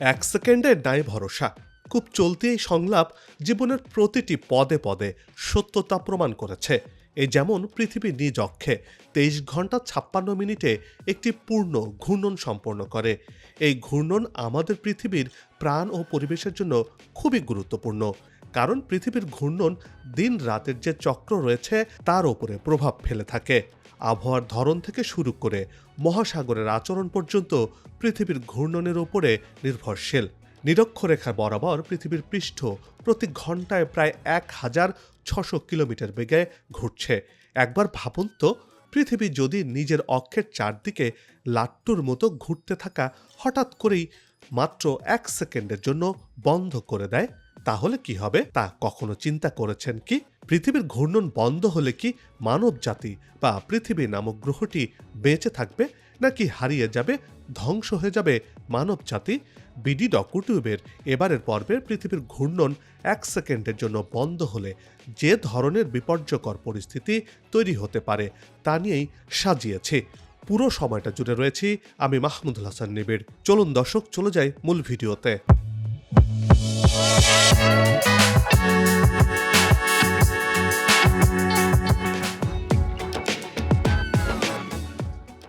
এক সেকেন্ডে নাই ভরসা, খুব চলতি এই সংলাপ জীবনের প্রতিটি পদে পদে সত্যতা প্রমাণ করেছে। এ যেমন পৃথিবী নিজ অক্ষে তেইশ ঘণ্টা ছাপ্পান্ন মিনিটে একটি পূর্ণ ঘূর্ণন সম্পন্ন করে। এই ঘূর্ণন আমাদের পৃথিবীর প্রাণ ও পরিবেশের জন্য খুবই গুরুত্বপূর্ণ। কারণ পৃথিবীর ঘূর্ণন দিন রাতের যে চক্র রয়েছে তার ওপরে প্রভাব ফেলে থাকে। আবহাওয়ার ধরন থেকে শুরু করে মহাসাগরের আচরণ পর্যন্ত পৃথিবীর ঘূর্ণনের ওপরে নির্ভরশীল। নিরক্ষরেখা বরাবর পৃথিবীর পৃষ্ঠ প্রতি ঘন্টায় প্রায় এক হাজার ছশো কিলোমিটার বেগে ঘুরছে। একবার ভাবুন তো, পৃথিবী যদি নিজের অক্ষের চারদিকে লাট্টুর মতো ঘুরতে থাকা হঠাৎ করেই মাত্র এক সেকেন্ডের জন্য বন্ধ করে দেয়, তাহলে কি হবে? তা কখনো চিন্তা করেছেন কি? পৃথিবীর ঘূর্ণন বন্ধ হলে কি মানব জাতি বা পৃথিবী নামক গ্রহটি বেঁচে থাকবে? নাকি হারিয়ে যাবে, ধ্বংস হয়ে যাবে মানব জাতি? বিডি ডকুটিউবের এবারের পর্বে পৃথিবীর ঘূর্ণন এক সেকেন্ডের জন্য বন্ধ হলে যে ধরনের বিপর্যকর পরিস্থিতি তৈরি হতে পারে তা নিয়েই সাজিয়েছি। পুরো সময়টা জুড়ে রয়েছি আমি মাহমুদুল হাসান নিবিড়। চলুন দর্শক, চলে যাই মূল ভিডিওতে।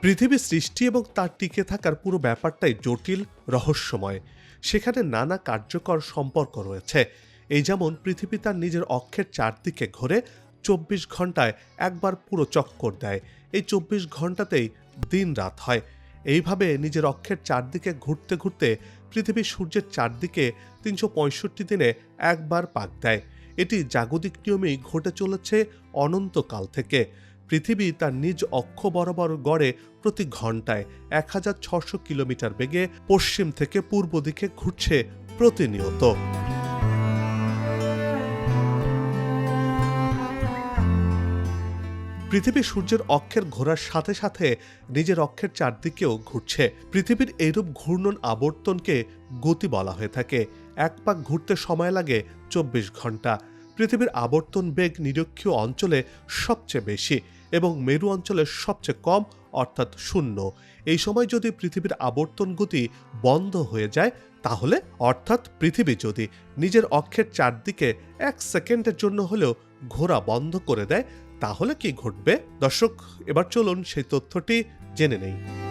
পৃথিবী সৃষ্টি এবং তার টিকে থাকার পুরো ব্যাপারটাই জটিল, রহস্যময়। সেখানে নানা কার্যকর সম্পর্ক রয়েছে। এই যেমন পৃথিবী তার নিজের অক্ষের চারদিকে ঘোরে, চব্বিশ ঘন্টায় একবার পুরো চক্কর দেয়। এই চব্বিশ ঘন্টাতেই দিন রাত হয়। এইভাবে নিজের অক্ষের চারদিকে ঘুরতে ঘুরতে পৃথিবী সূর্যের চারদিকে তিনশো পঁয়ষট্টি দিনে একবার পাক দেয়। এটি জাগতিক নিয়মেই ঘটে চলেছে অনন্তকাল থেকে। পৃথিবী তার নিজ অক্ষ বরাবর গড়ে প্রতি ঘন্টায় এক হাজার ছশো কিলোমিটার বেগে পশ্চিম থেকে পূর্ব দিকে ঘুরছে প্রতিনিয়ত। পৃথিবী সূর্যের অক্ষের ঘোরার সাথে সাথে নিজের অক্ষের চারদিকেও ঘুরছে। পৃথিবীর এইরূপ ঘূর্ণন আবর্তনকে গতি বলা হয়ে থাকে। এক পাক ঘুরতে সময় লাগে চব্বিশ ঘণ্টা পৃথিবীর আবর্তন বেগ নিরক্ষীয় অঞ্চলে সবচেয়ে বেশি। এবং মেরু অঞ্চলের সবচেয়ে কম, অর্থাৎ শূন্য। এই সময় যদি পৃথিবীর আবর্তন গতি বন্ধ হয়ে যায়, তাহলে, অর্থাৎ পৃথিবী যদি নিজের অক্ষের চারদিকে এক সেকেন্ডের জন্য হলেও ঘোরা বন্ধ করে দেয়, তাহলে কি ঘটবে? দর্শক, এবার চলুন সেই তথ্যটি জেনে নেই।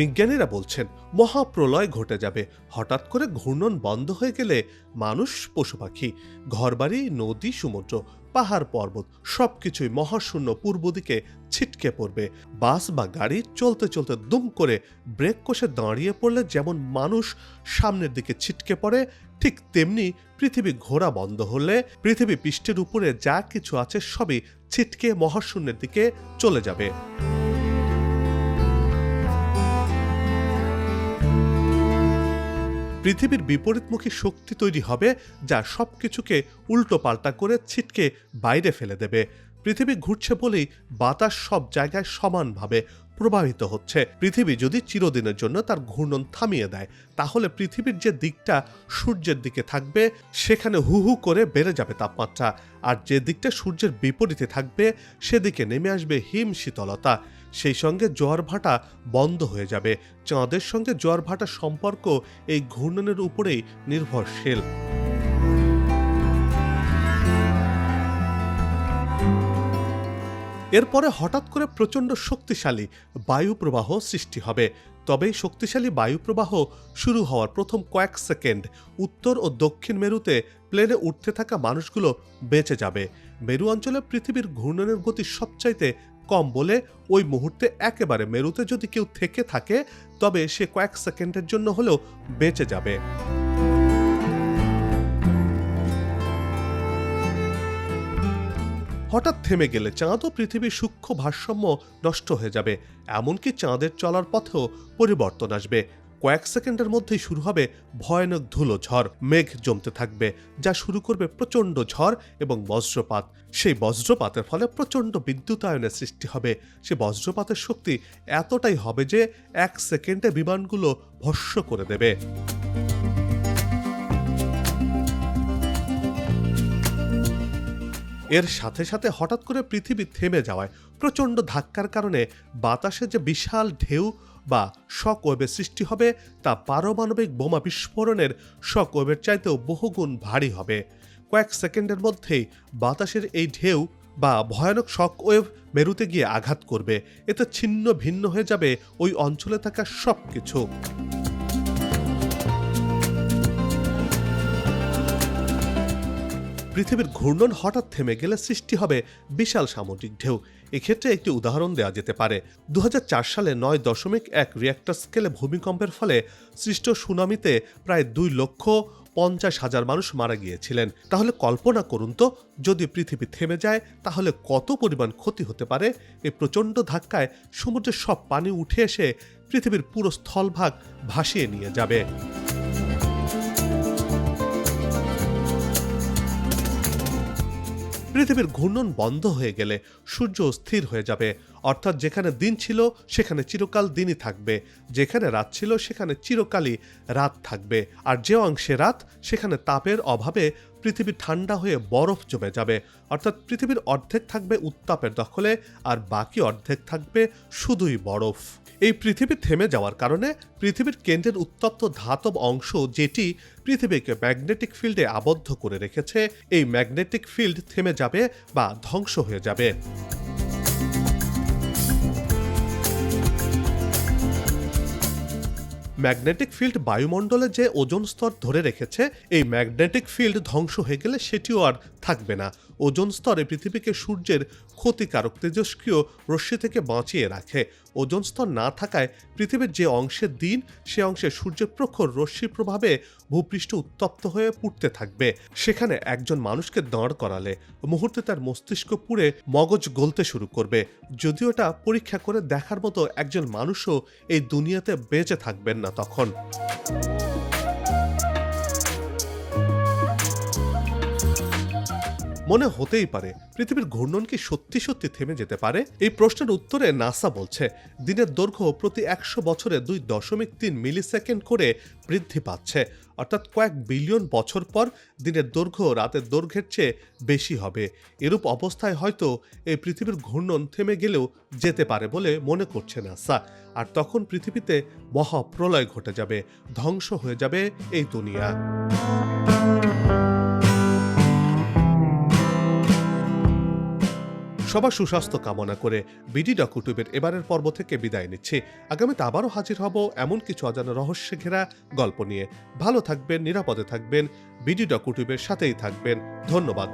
বিজ্ঞানীরা বলছেন, মহাপ্রলয় ঘটে যাবে। হঠাৎ করে ঘূর্ণন বন্ধ হয়ে গেলে মানুষ, পশু পাখি, ঘরবাড়ি, নদী, সমুদ্র, পাহাড়, পর্বত সবকিছুই মহাশূন্য পূর্ব দিকে ছিটকে পড়বে। বাস বা গাড়ি চলতে চলতে দুম করে ব্রেক কষে দাঁড়িয়ে পড়লে যেমন মানুষ সামনের দিকে ছিটকে পড়ে, ঠিক তেমনি পৃথিবী ঘোরা বন্ধ হলে পৃথিবী পৃষ্ঠের উপরে যা কিছু আছে সবই ছিটকে মহাশূন্যের দিকে চলে যাবে। পৃথিবীর বিপরীতমুখী শক্তি তৈরি হবে যা সবকিছুকে উল্টো পাল্টা করে ছিটকে বাইরে ফেলে দেবে। পৃথিবী ঘুরছে বলেই বাতাস সব জায়গায় সমানভাবে প্রবাহিত হচ্ছে। পৃথিবী যদি চিরদিনের জন্য তার ঘূর্ণন থামিয়ে দেয়, তাহলে পৃথিবীর যে দিকটা সূর্যের দিকে থাকবে, সেখানে হু হু করে বেড়ে যাবে তাপমাত্রা। আর যে দিকটা সূর্যের বিপরীতে থাকবে, সেদিকে নেমে আসবে হিম শীতলতা। সেই সঙ্গে জোয়ার ভাটা বন্ধ হয়ে যাবে। চাঁদের সঙ্গে জোয়ার ভাটার সম্পর্ক এই ঘূর্ণনের উপরেই নির্ভরশীল। এরপরে হঠাৎ করে প্রচণ্ড শক্তিশালী বায়ু প্রবাহ সৃষ্টি হবে। তবে শক্তিশালী বায়ু প্রবাহ শুরু হওয়ার প্রথম কয়েক সেকেন্ড উত্তর ও দক্ষিণ মেরুতে প্লেনে উঠতে থাকা মানুষগুলো বেঁচে যাবে। মেরু অঞ্চলে পৃথিবীর ঘূর্ণনের গতি সবচাইতে কম বলে ওই মুহূর্তে একেবারে মেরুতে যদি কেউ থেকে থাকে, তবে সে কয়েক সেকেন্ডের জন্য হলেও বেঁচে যাবে। হঠাৎ থেমে গেলে চাঁদ ও পৃথিবীর সূক্ষ্ম ভারসাম্য নষ্ট হয়ে যাবে। এমনকি চাঁদের চলার পথেও পরিবর্তন আসবে। কয়েক সেকেন্ডের মধ্যেই শুরু হবে ভয়ানক ধুলো ঝড়, মেঘ জমতে থাকবে, যা শুরু করবে প্রচণ্ড ঝড় এবং বজ্রপাত। সেই বজ্রপাতের ফলে প্রচণ্ড বিদ্যুতায়নের সৃষ্টি হবে। সে বজ্রপাতের শক্তি এতটাই হবে যে এক সেকেন্ডে বিমানগুলো ভস্য করে দেবে। এর সাথে সাথে হঠাৎ করে পৃথিবী থেমে যাওয়ায় প্রচণ্ড ধাক্কার কারণে বাতাসে যে বিশাল ঢেউ বা শক ওয়েবের সৃষ্টি হবে, তা পারমাণবিক বোমা বিস্ফোরণের শক ওয়েবের চাইতেও বহুগুণ ভারী হবে। কয়েক সেকেন্ডের মধ্যেই বাতাসের এই ঢেউ বা ভয়ানক শক ওয়েব মেরুতে গিয়ে আঘাত করবে। এতে ছিন্ন ভিন্ন হয়ে যাবে ওই অঞ্চলে থাকা সব কিছু পৃথিবীর ঘূর্ণন হঠাৎ থেমে গেলে সৃষ্টি হবে বিশাল সামুদ্রিক ঢেউ। এক্ষেত্রে একটি উদাহরণ দেওয়া যেতে পারে। দু হাজার চার সালে নয় দশমিক এক রিয়াক্টর স্কেলে ভূমিকম্পের ফলে সৃষ্ট সুনামিতে প্রায় দুই লক্ষ পঞ্চাশ হাজার মানুষ মারা গিয়েছিলেন। তাহলে কল্পনা করুন তো, যদি পৃথিবী থেমে যায়, তাহলে কত পরিমাণ ক্ষতি হতে পারে? এই প্রচণ্ড ধাক্কায় সমুদ্রের সব পানি উঠে এসে পৃথিবীর পুরো স্থলভাগ ভাসিয়ে নিয়ে যাবে। পৃথিবীর ঘূর্ণন বন্ধ হয়ে গেলে সূর্য স্থির হয়ে যাবে। অর্থাৎ যেখানে দিন ছিল, সেখানে চিরকাল দিনই থাকবে। যেখানে রাত ছিল, সেখানে চিরকালই রাত থাকবে। আর যে অংশে রাত, সেখানে তাপের অভাবে পৃথিবী ঠান্ডা হয়ে বরফ জমে যাবে। অর্থাৎ পৃথিবীর অর্ধেক থাকবে উত্তাপের দখলে, আর বাকি অর্ধেক থাকবে শুধুই বরফ। এই পৃথিবী থেমে যাওয়ার কারণে পৃথিবীর কেন্দ্রের উত্তপ্ত ধাতব অংশ যেটি পৃথিবীকে ম্যাগনেটিক ফিল্ডে আবদ্ধ করে রেখেছে, এই ম্যাগনেটিক ফিল্ড থেমে যাবে বা ধ্বংস হয়ে যাবে। ম্যাগনেটিক ফিল্ড বায়ুমণ্ডলে যে ওজন স্তর ধরে রেখেছে, এই ম্যাগনেটিক ফিল্ড ধ্বংস হয়ে গেলে সেটিও আর থাকবে না। ওজোন স্তরে পৃথিবীকে সূর্যের ক্ষতিকারক, তেজস্ক্রিয় রশ্মি থেকে বাঁচিয়ে রাখে। ওজোন স্তর না থাকায় পৃথিবীর যে অংশে দিন, সে অংশে সূর্যের প্রখর রশ্মির প্রভাবে ভূপৃষ্ঠ উত্তপ্ত হয়ে পুড়তে থাকবে। সেখানে একজন মানুষকে দাঁড় করালে মুহূর্তে তার মস্তিষ্ক পুড়ে মগজ গলতে শুরু করবে। যদিও এটা পরীক্ষা করে দেখার মতো একজন মানুষও এই দুনিয়াতে বেঁচে থাকবেন না তখন। মনে হতেই পারে, পৃথিবীর ঘূর্ণন কি সত্যি সত্যি থেমে যেতে পারে? এই প্রশ্নের উত্তরে নাসা বলছে, দিনের দৈর্ঘ্য প্রতি একশো বছরে দুই দশমিক তিন মিলি সেকেন্ড করে বৃদ্ধি পাচ্ছে। অর্থাৎ কয়েক বিলিয়ন বছর পর দিনের দৈর্ঘ্য রাতের দৈর্ঘ্যের চেয়ে বেশি হবে। এরূপ অবস্থায় হয়তো এই পৃথিবীর ঘূর্ণন থেমে গেলেও যেতে পারে বলে মনে করছে নাসা। আর তখন পৃথিবীতে মহাপ্রলয় ঘটে যাবে, ধ্বংস হয়ে যাবে এই দুনিয়া। সবার সুস্বাস্থ্য কামনা করে বিডি ডকুটুবের এবারের পর্ব থেকে বিদায় নিচ্ছি। আগামীতে আবারও হাজির হব এমন কিছু অজানা রহস্যে ঘেরা গল্প নিয়ে। ভালো থাকবেন, নিরাপদে থাকবেন, বিডি ডকুটুবের সাথেই থাকবেন। ধন্যবাদ।